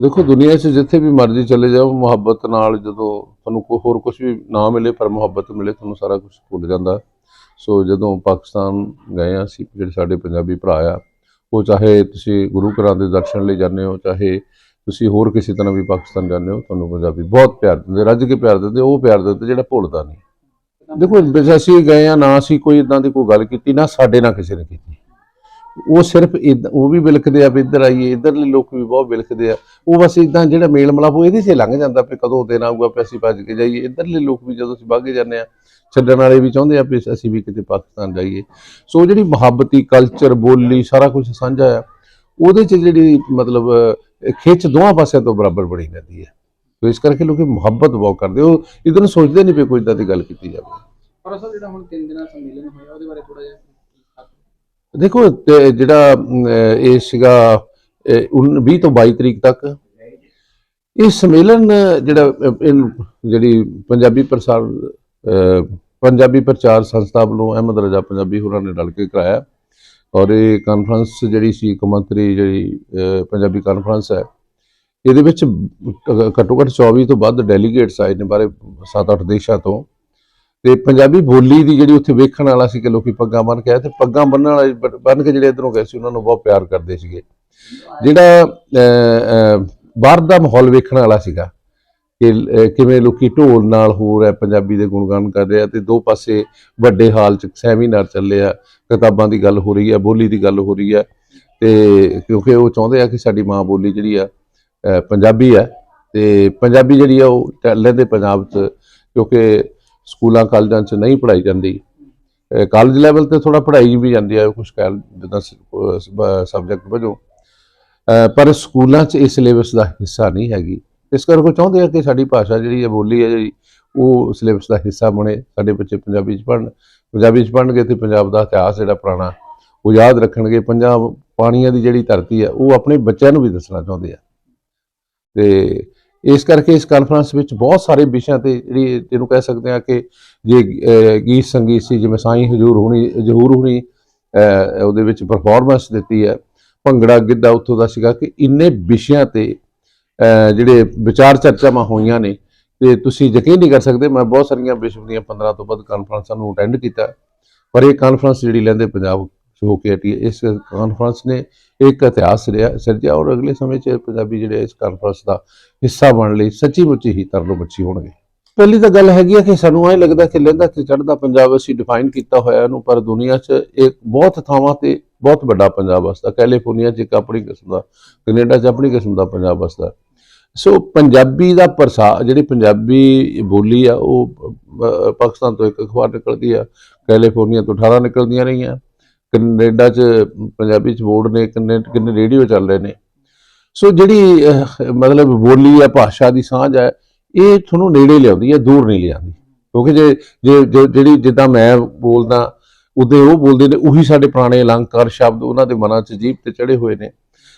ਦੇਖੋ, ਦੁਨੀਆ 'ਚ ਜਿੱਥੇ ਵੀ ਮਰਜ਼ੀ ਚਲੇ ਜਾਓ, ਮੁਹੱਬਤ ਨਾਲ ਜਦੋਂ ਤੁਹਾਨੂੰ ਕੋਈ ਹੋਰ ਕੁਝ ਵੀ ਨਾ ਮਿਲੇ, ਪਰ ਮੁਹੱਬਤ ਮਿਲੇ, ਤੁਹਾਨੂੰ ਸਾਰਾ ਕੁਝ ਭੁੱਲ ਜਾਂਦਾ। ਸੋ ਜਦੋਂ ਪਾਕਿਸਤਾਨ ਗਏ ਆ, ਅਸੀਂ ਜਿਹੜੇ ਸਾਡੇ ਪੰਜਾਬੀ ਭਰਾ ਆ, ਉਹ ਚਾਹੇ ਤੁਸੀਂ ਗੁਰੂ ਘਰਾਂ ਦੇ ਦਰਸ਼ਨ ਲਈ ਜਾਂਦੇ ਹੋ, ਚਾਹੇ ਤੁਸੀਂ ਹੋਰ ਕਿਸੇ ਤਰ੍ਹਾਂ ਵੀ ਪਾਕਿਸਤਾਨ ਜਾਂਦੇ ਹੋ, ਤੁਹਾਨੂੰ ਪੰਜਾਬੀ ਬਹੁਤ ਪਿਆਰ ਦਿੰਦੇ, ਰੱਜ ਕੇ ਪਿਆਰ ਦਿੰਦੇ, ਉਹ ਪਿਆਰ ਦਿੰਦੇ, ਜਿਹੜਾ ਭੁੱਲਦਾ ਨਹੀਂ। ਦੇਖੋ ਵੈਸੇ ਅਸੀਂ ਗਏ ਆ, ਨਾ ਅਸੀਂ ਕੋਈ ਇਦਾਂ ਦੀ ਕੋਈ ਗੱਲ ਕੀਤੀ, ਨਾ ਸਾਡੇ ਨਾਲ ਕਿਸੇ ਨੇ ਕੀਤੀ। ਉਹ ਸਿਰਫ ਉਹ ਵੀ ਵਿਲਕਦੇ ਆ ਵੀ ਇੱਧਰ ਆਈਏ, ਇੱਧਰਲੇ ਲੋਕ ਵੀ ਬਹੁਤ ਵਿਲਕਦੇ ਆ। ਉਹ ਬਸ ਇਦਾਂ ਜਿਹੜਾ ਮੇਲ ਮਲਾਪ ਉਹ ਇਹਦੇ 'ਚ ਲੰਘ ਜਾਂਦਾ ਵੀ ਕਦੋਂ ਦਿਨ ਆਊਗਾ ਵੀ ਅਸੀਂ ਭੱਜ ਕੇ ਜਾਈਏ। ਇੱਧਰਲੇ ਲੋਕ ਵੀ ਜਦੋਂ ਅਸੀਂ ਬਾਗੇ ਜਾਂਦੇ ਆ, ਛੱਡਣ ਵਾਲੇ ਵੀ ਚਾਹੁੰਦੇ ਆ ਵੀ ਅਸੀਂ ਵੀ ਕਿਤੇ ਪਾਕਿਸਤਾਨ ਜਾਈਏ। ਸੋ ਜਿਹੜੀ ਮੁਹੱਬਤੀ ਕਲਚਰ ਬੋਲੀ, ਸਾਰਾ ਕੁਝ ਸਾਂਝਾ ਆ, ਉਹਦੇ 'ਚ ਜਿਹੜੀ ਮਤਲਬ ਖਿੱਚ ਦੋਹਾਂ ਪਾਸਿਆਂ ਤੋਂ ਬਰਾਬਰ ਬਣੀ ਰਹਿੰਦੀ ਹੈ ਸੋ ਇਸ ਕਰਕੇ ਲੋਕੀ ਮੁਹੱਬਤ ਬਹੁਤ ਕਰਦੇ ਉਹ ਇਦਾਂ ਸੋਚਦੇ ਨਹੀਂ ਵੀ ਕੋਈ ਇਦਾਂ ਦੀ ਗੱਲ ਕੀਤੀ ਜਾਵੇ। ਪਰ ਅਸਲ ਜਿਹੜਾ ਹੁਣ ਤਿੰਨ ਦਿਨਾਂ ਸੰਮੇਲਨ ਹੋਇਆ, ਉਹਦੇ ਬਾਰੇ ਥੋੜਾ ਜਿਹਾ ਦੇਖੋ ਤੇ ਜਿਹੜਾ ਇਹ ਸੀਗਾ ਅਹ, 20 ਤੋਂ 22 ਤਰੀਕ ਤੱਕ ਇਹ ਸੰਮੇਲਨ ਜਿਹੜਾ ਜਿਹੜੀ ਪੰਜਾਬੀ ਪ੍ਰਸਾਰ ਪੰਜਾਬੀ ਪ੍ਰਚਾਰ ਸੰਸਥਾ ਵੱਲੋਂ ਅਹਿਮਦ ਰਜ਼ਾ ਪੰਜਾਬੀ ਹੋਰਾਂ ਨੇ ਰਲ ਕੇ ਕਰਾਇਆ। ਔਰ ਇਹ ਕਾਨਫਰੰਸ ਜਿਹੜੀ ਸੀ ਕੌਮਾਂਤਰੀ ਜਿਹੜੀ ਪੰਜਾਬੀ ਕਾਨਫਰੰਸ ਹੈ ਇਹਦੇ ਵਿੱਚ ਘੱਟੋ ਘੱਟ 24 ਤੋਂ ਵੱਧ ਡੈਲੀਗੇਟਸ ਆਏ ਨੇ ਬਾਰੇ 7-8 ਦੇਸ਼ਾਂ ਤੋਂ। ਤੇ ਪੰਜਾਬੀ ਬੋਲੀ ਦੀ ਜਿਹੜੀ ਉੱਥੇ ਵੇਖਣ ਵਾਲਾ ਸੀ ਕਿ ਲੋਕੀ ਪੱਗਾਂ ਬੰਨ ਕੇ ਆਏ, ਤੇ ਪੱਗਾਂ ਬੰਨਣ ਵਾਲੇ ਬ- ਬੰਨ ਕੇ ਜਿਹੜੇ ਇਧਰੋਂ ਗਏ ਸੀ, ਉਹਨਾਂ ਨੂੰ ਬਹੁਤ ਪਿਆਰ ਕਰਦੇ ਸੀਗੇ। ਜਿਹੜਾ ਬਾਹਰ ਦਾ ਮਾਹੌਲ ਵੇਖਣ ਵਾਲਾ ਸੀਗਾ ਕਿ ਕਿਵੇਂ ਲੋਕੀ ਢੋਲ ਨਾਲ ਹੋ ਰਿਹਾ, ਪੰਜਾਬੀ ਦੇ ਗੁਣਗਾਨ ਕਰ ਰਿਹਾ ਤੇ ਦੋ ਪਾਸੇ ਵੱਡੇ ਹਾਲ ਚ ਸੈਮੀਨਾਰ ਚੱਲੇ ਆ, ਕਿਤਾਬਾਂ ਦੀ ਗੱਲ ਹੋ ਰਹੀ ਹੈ ਬੋਲੀ ਦੀ ਗੱਲ ਹੋ ਰਹੀ ਆ, ਤੇ ਕਿਉਂਕਿ ਉਹ ਚਾਹੁੰਦੇ ਆ ਕਿ ਸਾਡੀ ਮਾਂ ਬੋਲੀ ਜਿਹੜੀ ਆ ਪੰਜਾਬੀ ਆ, ਤੇ ਪੰਜਾਬੀ ਜਿਹੜੀ ਆ ਉਹ ਲੈਂਦੇ ਪੰਜਾਬ ਚ, ਕਿਉਂਕਿ ਸਕੂਲਾਂ, ਕਾਲਜਾਂ 'ਚ ਨਹੀਂ ਪੜ੍ਹਾਈ ਜਾਂਦੀ। ਕਾਲਜ ਲੈਵਲ ਤੇ ਥੋੜਾ ਪੜ੍ਹਾਈ ਵੀ ਜਾਂਦੀ ਹੈ ਕੁਝ ਕਹਿ ਜਿੱਦਾਂ ਸਬਜੈਕਟ ਵਜੋਂ। ਪਰ ਸਕੂਲਾਂ 'ਚ ਇਸ ਸਿਲੇਬਸ ਦਾ ਹਿੱਸਾ ਨਹੀਂ ਹੈਗੀ। ਇਸ ਕਰਕੇ ਉਹ ਚਾਹੁੰਦੇ ਆ ਕਿ ਸਾਡੀ ਭਾਸ਼ਾ ਜਿਹੜੀ ਹੈ ਬੋਲੀ ਹੈ ਜਿਹੜੀ, ਉਹ ਸਿਲੇਬਸ ਦਾ ਹਿੱਸਾ ਬਣੇ। ਸਾਡੇ ਬੱਚੇ ਪੰਜਾਬੀ 'ਚ ਪੜ੍ਹਨ। ਪੰਜਾਬੀ 'ਚ ਪੜ੍ਹਨਗੇ ਤੇ ਪੰਜਾਬ ਦਾ ਇਤਿਹਾਸ ਜਿਹੜਾ ਪੁਰਾਣਾ, ਉਹ ਯਾਦ ਰੱਖਣਗੇ। ਪੰਜਾਬ ਪਾਣੀਆਂ ਦੀ ਜਿਹੜੀ ਧਰਤੀ ਹੈ ਉਹ ਆਪਣੇ ਬੱਚਿਆਂ ਨੂੰ ਵੀ ਦੱਸਣਾ ਚਾਹੁੰਦੇ ਆ। ਤੇ ਇਸ ਕਰਕੇ ਇਸ ਕਾਨਫਰੰਸ ਵਿੱਚ ਬਹੁਤ ਸਾਰੇ ਵਿਸ਼ਿਆਂ ਤੇ ਜਿਹੜੀ ਇਹਨੂੰ ਕਹਿ ਸਕਦੇ ਆ ਕਿ ਜੇ ਗੀਤ ਸੰਗੀਤ ਸੀ, ਜਿਵੇਂ ਸਾਈਂ ਹਜੂਰ ਹੋਣੀ ਜ਼ਹੂਰ ਹੋਣੀ ਉਹਦੇ ਵਿੱਚ ਪਰਫਾਰਮੈਂਸ ਦਿੱਤੀ ਹੈ। ਭੰਗੜਾ ਗਿੱਧਾ ਉੱਥੋਂ ਦਾ ਸੀਗਾ ਕਿ ਇੰਨੇ ਵਿਸ਼ਿਆਂ ਤੇ ਜਿਹੜੇ ਵਿਚਾਰ ਚਰਚਾਵਾਂ ਹੋਈਆਂ ਨੇ, ਤੇ ਤੁਸੀਂ ਯਕੀਨ ਨਹੀਂ ਕਰ ਸਕਦੇ, ਮੈਂ ਬਹੁਤ ਸਾਰੀਆਂ ਵਿਸ਼ਵ ਦੀਆਂ 15 ਤੋਂ ਵੱਧ ਕਾਨਫਰੰਸਾਂ ਨੂੰ ਅਟੈਂਡ ਕੀਤਾ। ਪਰ ਇਹ ਕਾਨਫਰੰਸ ਜਿਹੜੀ ਲੈਂਦੇ ਪੰਜਾਬ 'ਚ ਹੋ ਕੇ ਹਟੀ ਹੈ ਇਸ ਕਾਨਫਰੰਸ ਨੇ ਇੱਕ ਇਤਿਹਾਸ ਰਿਹਾ, ਸਿਰਜਿਆ ਔਰ ਅਗਲੇ ਸਮੇਂ 'ਚ ਪੰਜਾਬੀ ਜਿਹੜੇ ਇਸ ਕਾਨਫਰੰਸ ਦਾ ਹਿੱਸਾ ਬਣਨ ਲਈ ਸੱਚੀ ਮੁੱਚੀ ਹੀ ਤਰਲੋ ਬੱਚੀ ਹੋਣਗੇ। ਪਹਿਲੀ ਤਾਂ ਗੱਲ ਹੈਗੀ ਆ ਕਿ ਸਾਨੂੰ ਐਂ ਲੱਗਦਾ ਕਿ ਲਹਿੰਦਾ ਤੇ ਚੜ੍ਹਦਾ ਪੰਜਾਬ ਅਸੀਂ ਡਿਫਾਈਨ ਕੀਤਾ ਹੋਇਆ ਇਹਨੂੰ, ਪਰ ਦੁਨੀਆ 'ਚ ਇੱਕ ਬਹੁਤ ਥਾਵਾਂ ਤੇ ਬਹੁਤ ਵੱਡਾ ਪੰਜਾਬ ਵਸਦਾ। ਕੈਲੀਫੋਰਨੀਆ 'ਚ ਇੱਕ ਆਪਣੀ ਕਿਸਮ ਦਾ ਕੈਨੇਡਾ 'ਚ ਆਪਣੀ ਕਿਸਮ ਦਾ ਪੰਜਾਬ ਵਸਦਾ। ਸੋ ਪੰਜਾਬੀ ਦਾ ਪ੍ਰਸਾਰ ਜਿਹੜੀ ਪੰਜਾਬੀ ਬੋਲੀ ਆ, ਉਹ ਪਾਕਿਸਤਾਨ ਤੋਂ ਇੱਕ ਅਖਬਾਰ ਨਿਕਲਦੀ ਆ ਕੈਲੀਫੋਰਨੀਆ ਤੋਂ 18 ਨਿਕਲਦੀਆਂ ਰਹੀਆਂ। ਕੈਨੇਡਾ 'ਚ, ਪੰਜਾਬੀ 'ਚ ਬੋਰਡ ਨੇ, ਕਿੰਨੇ ਕਿੰਨੇ ਰੇਡੀਓ ਚੱਲ ਰਹੇ ਨੇ। ਸੋ ਜਿਹੜੀ ਮਤਲਬ ਬੋਲੀ ਆ ਭਾਸ਼ਾ ਦੀ ਸਾਂਝ ਹੈ, ਇਹ ਤੁਹਾਨੂੰ ਨੇੜੇ ਲਿਆਉਂਦੀ ਹੈ, ਦੂਰ ਨਹੀਂ ਲਿਆਉਂਦੀ। ਕਿਉਂਕਿ ਜੇ ਜੇ, ਜੋ- ਜਿਹੜੀ ਜਿੱਦਾਂ ਮੈਂ ਬੋਲਦਾ ਉਦੇ ਉਹ ਬੋਲਦੇ ਨੇ, ਉਹੀ ਸਾਡੇ ਪੁਰਾਣੇ ਅਲੰਕਾਰ ਸ਼ਬਦ ਉਹਨਾਂ ਦੇ ਮਨਾਂ 'ਚ ਜੀਭ ਤੇ ਚੜੇ ਹੋਏ ਨੇ।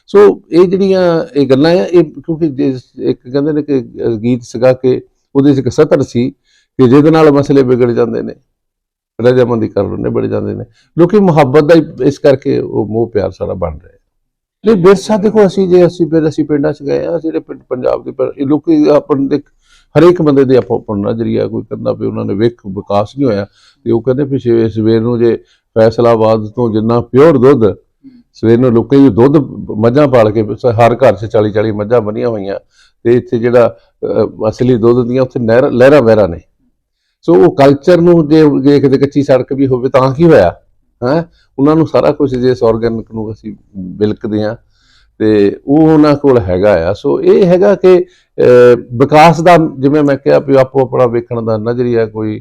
ਸੋ ਇਹ ਜਿਹੜੀਆਂ ਇਹ ਗੱਲਾਂ ਆ, ਇਹ ਕਿਉਂਕਿ ਜੇ ਇੱਕ ਕਹਿੰਦੇ ਨੇ ਕਿ ਗੀਤ ਸਗਾ ਕੇ, ਉਹਦੇ 'ਚ ਇੱਕ ਸਤਰ ਸੀ ਕਿ ਜਿਹਦੇ ਨਾਲ ਮਸਲੇ ਵਿਗੜ ਜਾਂਦੇ ਨੇ। ਰਜਾਮੰਦੀ ਕਰ ਲੈਂਦੇ, ਬੜੇ ਜਾਂਦੇ ਨੇ। ਲੋਕੀ ਮੁਹੱਬਤ ਦਾ ਹੀ ਇਸ ਕਰਕੇ ਉਹ ਮੋਹ ਪਿਆਰ ਸਾਰਾ ਬਣ ਰਿਹਾ ਨਹੀਂ, ਵਿਰਸਾ ਦੇਖੋ, ਅਸੀਂ ਜੇ ਅਸੀਂ ਫਿਰ ਅਸੀਂ ਪਿੰਡਾਂ 'ਚ ਗਏ ਆ ਜਿਹੜੇ ਪਿੰਡ ਪੰਜਾਬ ਦੇ ਪਰ ਇਹ ਲੋਕੀ ਆਪਣ ਦੇ ਹਰੇਕ ਬੰਦੇ ਦੇ ਆਪੋ ਆਪਣਾ ਨਜ਼ਰੀਆ ਕੋਈ ਕਹਿੰਦਾ ਵੀ ਉਹਨਾਂ ਨੇ ਵੇਖ ਵਿਕਾਸ ਨਹੀਂ ਹੋਇਆ, ਤੇ ਉਹ ਕਹਿੰਦੇ ਵੀ ਸਵੇ- ਸਵੇਰ ਨੂੰ ਜੇ ਫੈਸਲਾਬਾਦ ਤੋਂ ਜਿੰਨਾ ਪਿਓਰ ਦੁੱਧ, ਸਵੇਰ ਨੂੰ ਲੋਕਾਂ ਜੀ ਦੁੱਧ ਮੱਝਾਂ ਪਾਲ ਕੇ ਹਰ ਘਰ 'ਚ 40 40 ਮੱਝਾਂ ਬਣੀਆਂ ਹੋਈਆਂ, ਤੇ ਇੱਥੇ ਜਿਹੜਾ ਅਸਲੀ ਦੁੱਧ ਦੀਆਂ ਉੱਥੇ ਨਹਿਰ ਲਹਿਰਾਂ ਵਹਿਰਾਂ ਨੇ। ਸੋ ਉਹ ਕਲਚਰ ਨੂੰ ਜੇ ਜੇ ਕਿਤੇ ਕੱਚੀ ਸੜਕ ਵੀ ਹੋਵੇ ਤਾਂ ਕੀ ਹੋਇਆ? ਹੈ? ਉਹਨਾਂ ਨੂੰ ਸਾਰਾ ਕੁਝ ਜੇ ਆਰਗੈਨਿਕ ਨੂੰ ਅਸੀਂ ਬਿਲਕਦੇ ਆ ਤੇ ਉਹ ਉਹਨਾਂ ਕੋਲ ਹੈਗਾ ਆ। ਸੋ ਇਹ ਹੈਗਾ ਕਿ ਵਿਕਾਸ ਦਾ ਜਿਵੇਂ ਮੈਂ ਕਿਹਾ ਵੀ ਆਪੋ ਆਪਣਾ ਵੇਖਣ ਦਾ ਨਜ਼ਰੀਆ ਕੋਈ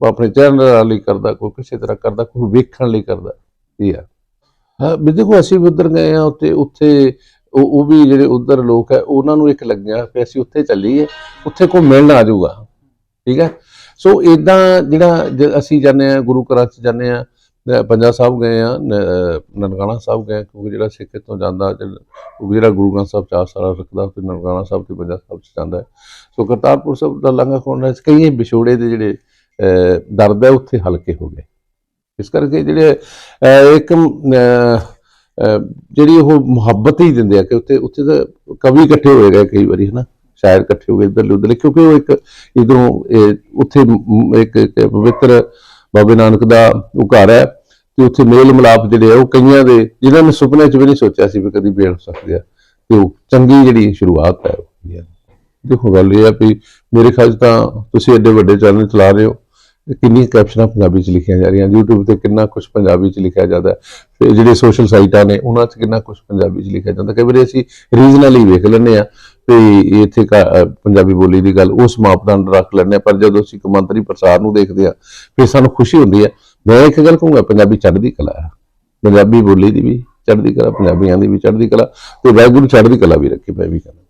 ਆਪਣੇ ਚੈਨਲ ਲਈ ਕਰਦਾ, ਕੋਈ ਕਿਸੇ ਤਰ੍ਹਾਂ ਕਰਦਾ, ਕੋਈ ਵੇਖਣ ਲਈ ਕਰਦਾ, ਇਹ ਆ। ਹਾਂ, ਵੀ ਦੇਖੋ ਅਸੀਂ ਵੀ ਉੱਧਰ ਗਏ ਆ ਉੱਥੇ ਉੱਥੇ ਉਹ ਉਹ ਵੀ ਜਿਹੜੇ ਉੱਧਰ ਲੋਕ ਹੈ, ਉਹਨਾਂ ਨੂੰ ਇੱਕ ਲੱਗਿਆ ਕਿ ਅਸੀਂ ਉੱਥੇ ਚੱਲੀਏ, ਉੱਥੇ ਕੋਈ ਮਿਲਣ ਆ ਜਾਊਗਾ। ਠੀਕ ਹੈ? ਸੋ ਇਦਾਂ ਜਿਹੜਾ ਜ- ਅਸੀਂ ਜਾਂਦੇ ਆ ਗੁਰੂ ਘਰਾਂ ਚ ਜਾਂਦੇ ਆ ਪੰਜਾ ਸਾਹਿਬ ਗਏ ਆ ਨ- ਨਨਕਾਣਾ ਸਾਹਿਬ ਗਏ ਕਿਉਂਕਿ ਜਿਹੜਾ ਸਿੱਖ ਤੋਂ ਜਾਂਦਾ ਜਿਹੜਾ- ਉਹ ਜਿਹੜਾ ਗੁਰੂ ਗ੍ਰੰਥ ਸਾਹਿਬ ਚਾਰ ਸਾਲ ਰੱਖਦਾ ਤੇ ਨਨਕਾਣਾ ਸਾਹਿਬ ਤੇ ਪੰਜਾ ਸਾਹਿਬ ਚ ਜਾਂਦਾ ਸੋ ਕਰਤਾਰਪੁਰ ਸਾਹਿਬ ਦਾ ਲਾਂਘਾ ਲੰਗਾ ਖੋਣਾ ਕਈ ਵਿਛੋੜੇ ਦੇ ਜਿਹੜੇ ਦਰਦ ਹੈ, ਉੱਥੇ ਹਲਕੇ ਹੋ ਗਏ। ਇਸ ਕਰਕੇ ਜਿਹੜੇ ਇੱਕ ਜਿਹੜੀ ਉਹ ਮੁਹੱਬਤ ਹੀ ਦਿੰਦੇ ਆ ਕਿ ਉੱਥੇ ਉੱਥੇ ਤਾਂ ਕਵੀ ਇਕੱਠੇ ਹੋਏ ਗਏ ਕਈ ਵਾਰੀ, ਹਨਾ? ਸ਼ਾਇਰ ਇਕੱਠੇ ਹੋ ਗਏ ਇੱਧਰਲੇ ਉੱਧਰਲੇ, ਕਿਉਂਕਿ ਉਹ ਇੱਕ ਇਧਰੋਂ ਉੱਥੇ ਇੱਕ ਪਵਿੱਤਰ ਬਾਬੇ ਨਾਨਕ ਦਾ ਉਹ ਘਰ ਹੈ ਤੇ ਉੱਥੇ ਮੇਲ ਮਿਲਾਪ ਜਿਹੜੇ ਆ ਉਹ ਕਈਆਂ ਦੇ ਜਿਹਨਾਂ ਨੇ ਸੁਪਨੇ 'ਚ ਵੀ ਨਹੀਂ ਸੋਚਿਆ ਸੀ ਵੀ ਕਦੀ ਬੇੜ ਸਕਦੇ ਆ। ਤੇ ਉਹ ਚੰਗੀ ਜਿਹੜੀ ਸ਼ੁਰੂਆਤ ਹੈ ਉਹ ਦੇਖੋ ਗੱਲ ਇਹ ਆ ਵੀ ਮੇਰੇ ਖਿਆਲ 'ਚ ਤਾਂ ਤੁਸੀਂ ਐਡੇ ਵੱਡੇ ਚੈਨਲ ਚਲਾ ਰਹੇ ਹੋ ਤੇ ਕਿੰਨੀਆਂ ਕੈਪਸ਼ਨਾਂ ਪੰਜਾਬੀ 'ਚ ਲਿਖੀਆਂ ਜਾ ਰਹੀਆਂ, YouTube ਤੇ ਕਿੰਨਾ ਕੁਝ ਪੰਜਾਬੀ 'ਚ ਲਿਖਿਆ ਜਾਂਦਾ ਫਿਰ ਜਿਹੜੇ ਸੋਸ਼ਲ ਸਾਈਟਾਂ ਨੇ, ਉਹਨਾਂ 'ਚ ਕਿੰਨਾ ਕੁਝ ਪੰਜਾਬੀ 'ਚ ਲਿਖਿਆ ਜਾਂਦਾ। ਕਈ ਵਾਰੀ ਅਸੀਂ ਰੀਜਨਲੀ ਵੇਖ ਲੈਂਦੇ ਆ ਵੀ ਇੱਥੇ ਕਾ- ਪੰਜਾਬੀ ਬੋਲੀ ਦੀ ਗੱਲ ਉਸ ਮਾਪਦੰਡ ਰੱਖ ਲੈਂਦੇ ਆ ਪਰ ਜਦੋਂ ਅਸੀਂ ਕੌਮਾਂਤਰੀ ਪ੍ਰਸਾਰ ਨੂੰ ਦੇਖਦੇ ਆ ਫਿਰ ਸਾਨੂੰ ਖੁਸ਼ੀ ਹੁੰਦੀ ਹੈ। ਮੈਂ ਇੱਕ ਗੱਲ ਕਹੂੰਗਾ, ਪੰਜਾਬੀ ਚੜ੍ਹਦੀ ਕਲਾ ਹੈ। ਪੰਜਾਬੀ ਬੋਲੀ ਦੀ ਵੀ ਚੜ੍ਹਦੀ ਕਲਾ, ਪੰਜਾਬੀਆਂ ਦੀ ਵੀ ਚੜ੍ਹਦੀ ਕਲਾ ਤੇ ਵਾਹਿਗੁਰੂ ਚੜ੍ਹਦੀ ਕਲਾ ਵੀ ਰੱਖੇ, ਮੈਂ ਵੀ ਕਹਿੰਦਾ।